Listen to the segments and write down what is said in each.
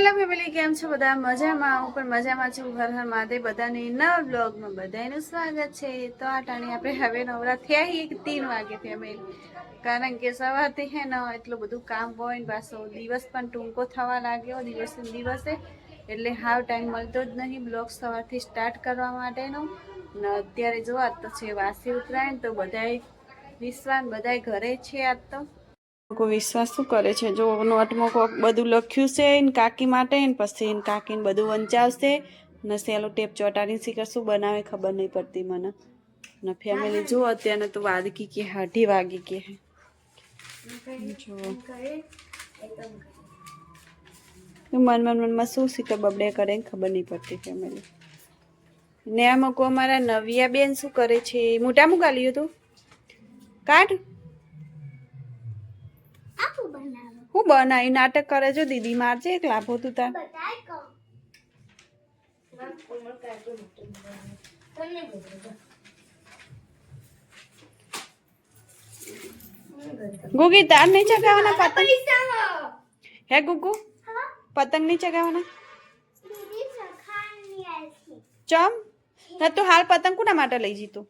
Hello family કેમ છો બધા? મજામાં. હું પણ મજામાં છું. હર હર મહાદેવ બધાની નવા બ્લોગમાં બધાનું સ્વાગત છે. તો આ ટાણી આપણે હવે નવરા થયા એક ત્રણ વાગે ફેમિલી કારણ કે સવારથી હે ને એટલું બધું કામ હોય ને પાછો દિવસ પણ ટૂંકો થવા લાગ્યો. દિવસે દિવસે. એટલે હાવ ટાઈમ મળતો જ નહીં બ્લોગ સવારથી સ્ટાર્ટ કરવા માટેનો. ને અત્યારે જો આજ તો છે વાસી ઉતરાયણ તો બધાય વિશ્વાન બધાય ઘરે છે આજ તો. લોકો વિશ્વાસ શું કરે છે? જો નોટમાં કોક બધું લખ્યું છે ને કાકી માટે ને પછી એને કાકીને બધું વંચાવશે ને સેલો ટેપ ચોટાની શીખર શું બનાવે ખબર નહીં પડતી મને. ને ફેમિલી જો અત્યારે તો વાદકી કે હાઢી વાગી કે હે. મન મન મનમાં શું શીખર બબડે કરે ખબર નહીં પડતી ફેમિલી ને આ મૂકો અમારા નવિયા બેન શું કરે છે? મોટા મૂકા લીધું તું? કાઢ. હું બનાવી નાટક કરે છો, દીદી મારજે એક લાભો તું તાર. ગુગી, તાર નહીં ચગાવવાના પતંગ? હે ગુગુ? પતંગ નહીં ચગાવવાના? ચમ? ના તું હાલ પતંગ કોના માટે લઈ જીતું?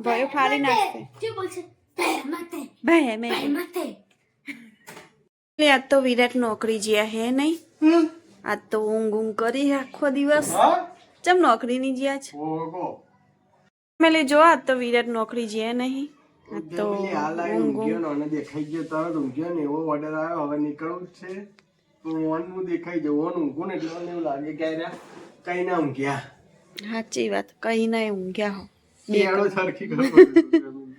ભયો ફાડી નાખશે. ભાઈ મેં એટલે આજ તો વિરાટ નોકરી જ્યા હે નહીં. આજ તો ઊંઘ ઊંઘ કરી આખો દિવસ. ચમ નોકરી ની જ્યા છે? મેલે જો આજ તો વિરાટ નોકરી જ્યા નહીં. તો ઊંઘ ઊંઘ. દેખાઈ ગયો તરત ઊંઘ્યો ને એવો ઓર્ડર આવ્યો હવે નીકળવું છે. તો ઓનનું દેખાઈ જવું ઓન ઊંઘું ને એટલે એવું લાગે કે કઈ ના ઊંઘ્યા. સાચી વાત કઈ ના ઊંઘ્યા હો. બેડો સરખી ખબર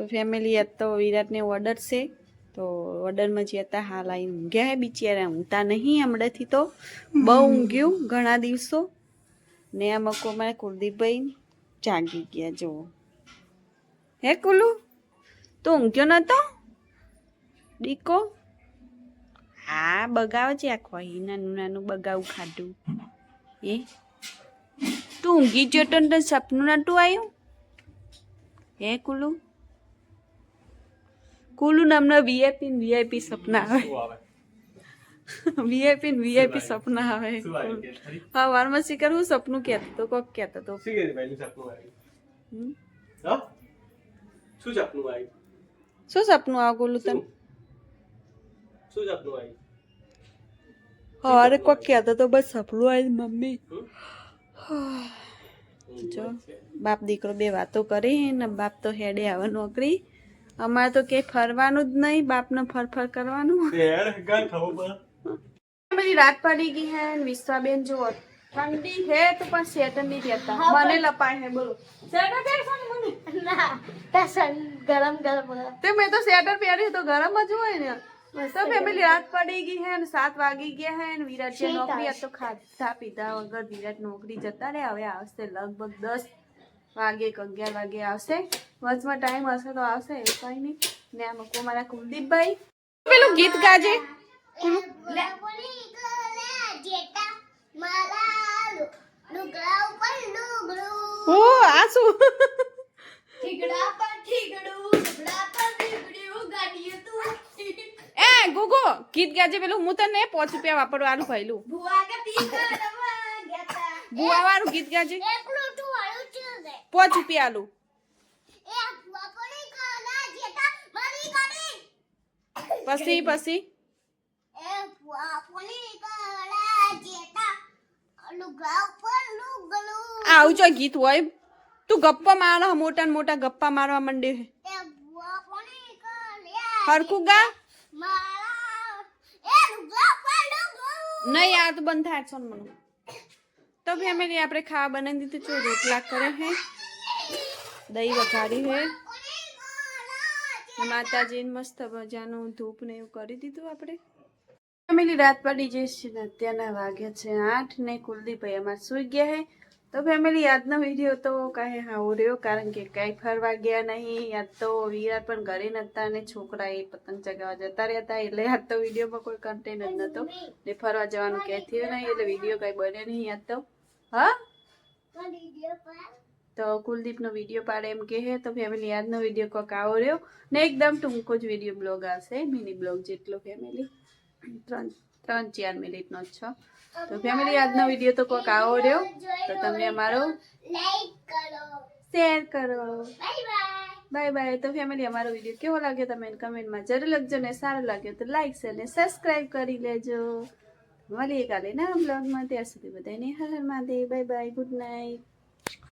તો ફેમિલી આજ તો વિરાટને ઓર્ડર છે. તો ઓર્ડરમાં જે હતા હાલ આવીને ઊંઘ્યા હે બિચારા ઊંઘતા નહીં હમણાંથી તો. બહુ ઊંઘ્યું ઘણા દિવસો. ને આ મકો મારે કુલદીપભાઈ જાગી ગયા જુઓ. હે કુલુ? તું ઊંઘ્યો નતો? દીકો હા બગાવ છે આખો. અહીં નાનું નાનું બગાવું ખાધું. એ તું ઊંઘી ગયો તો સપનું નતું આવ્યું? હે કુલુ? કુલુ નામના વીઆઈપી વીઆઈપી સપના આવે. વીઆઈપી ને વીઆઈપી સપના આવે. હા વારમાં શિકાર હું સપનું કહેતો તો કોક કહેતો તો શું સપનું આવ્યું શું સપનું આવ્યું શું સપનું આવે કુલુ તને શું સપનું આવ્યું અરે કોક કહેતો તો બસ સપનું આવી મમ્મી. જો બાપ દીકરો બે વાતો કરી ને બાપ તો હેડે આવે નોકરી. અમારે તો કે ફરવાનું જ નહીં બાપને ફરફર કરવાનું. બધી રાત પડી ગઈ હે વિશ્વાબેન જુઓ ઠંડી હે તો પણ સ્વેટર નહીં પહેરતા મને લપાય હે બોલો. સ્વેટર પહેરશો ને મને ગરમ ગરમ તે મેં તો સ્વેટર પહેર્યું તો ગરમ જ હોય ને. તો ફેમિલી રાત પડી ગઈ હે ને સાત વાગી ગયા હે ને વિરાટ જે નોકરી આ તો ખાધા પીધા વગર વિરાટ નોકરી જતા રે હવે આવશે લગભગ દસ વાગે કે અગિયાર વાગે આવશે. વચમાં ટાઈમ હશે તો આવશે એ કઈ નહીં. ને આ મૂકવું મારા કુલદીપભાઈ. પેલું ગીત ગાજે. ઓ આ શું? એ ગુગુ ગીત ગાજે પેલું. હું તને પાંચ રૂપિયા વાપરવાનું ભાઈલું. વાળું ગીત ગાજે. પાંચ રૂપિયા આલું પછી પછી? આવું જો ગીત હોય. તું ગપ્પા મારો મોટા ને મોટા ગપ્પા મારવા માંડે હરખું ગા. નહીં આ તો બંધ થાય છે મને તો ફેમિલી આપણે ખાવા બનાવી દીધું છે રોટલા કરે હે દહીં વઘારી હે માતાજીને મસ્ત મજાનું ધૂપ ને એવું કરી દીધું આપણે. ફેમિલી, રાત પડી જઈશ અત્યારના વાગ્યા છે આઠ ને કુલદીપભાઈ અમારે સુઈ ગયા હે તો ફેમિલી, આજનો વીડિયો તો કાંઈ હાવો રહ્યો, કારણ કે કાંઈ ફરવા ગયા નહીં. યાદ તો વિરાટ પણ ઘરે નહોતા અને છોકરા એ પતંગ ચગાવવા જતા રહ્યા હતા, એટલે યાદ તો વિડીયોમાં કોઈ કન્ટેન્ટ જ નહોતો. ને ફરવા જવાનું કહેતી નહીં, એટલે વીડિયો કાંઈ બને નહીં યાદ તો. હા? તો કુલદીપનો વીડિયો પાડે એમ કહે તો ફેમિલી આજનો વીડિયો કોક આવો રહ્યો. ને એકદમ ટૂંકો જ વીડિયો બ્લોગ આવશે મિની બ્લોગ જેટલો ફેમિલી ત્રણ ત્રણ ચાર મિનિટનો જ છો. તો ફેમિલી આજનો વીડિયો તો કોઈક આવો રહ્યો તો તમે અમારો શેર કરો. બાય બાય તો ફેમિલી અમારો વીડિયો કેવો લાગ્યો તમે કમેન્ટમાં જરૂર લખજો ને સારો લાગ્યો તો લાઈક છે અને સબસ્ક્રાઈબ કરી લેજો. મળીએ કાલે ના બ્લોગમાં ત્યાં સુધી બધાને હર હર Mahadev. Bye bye good night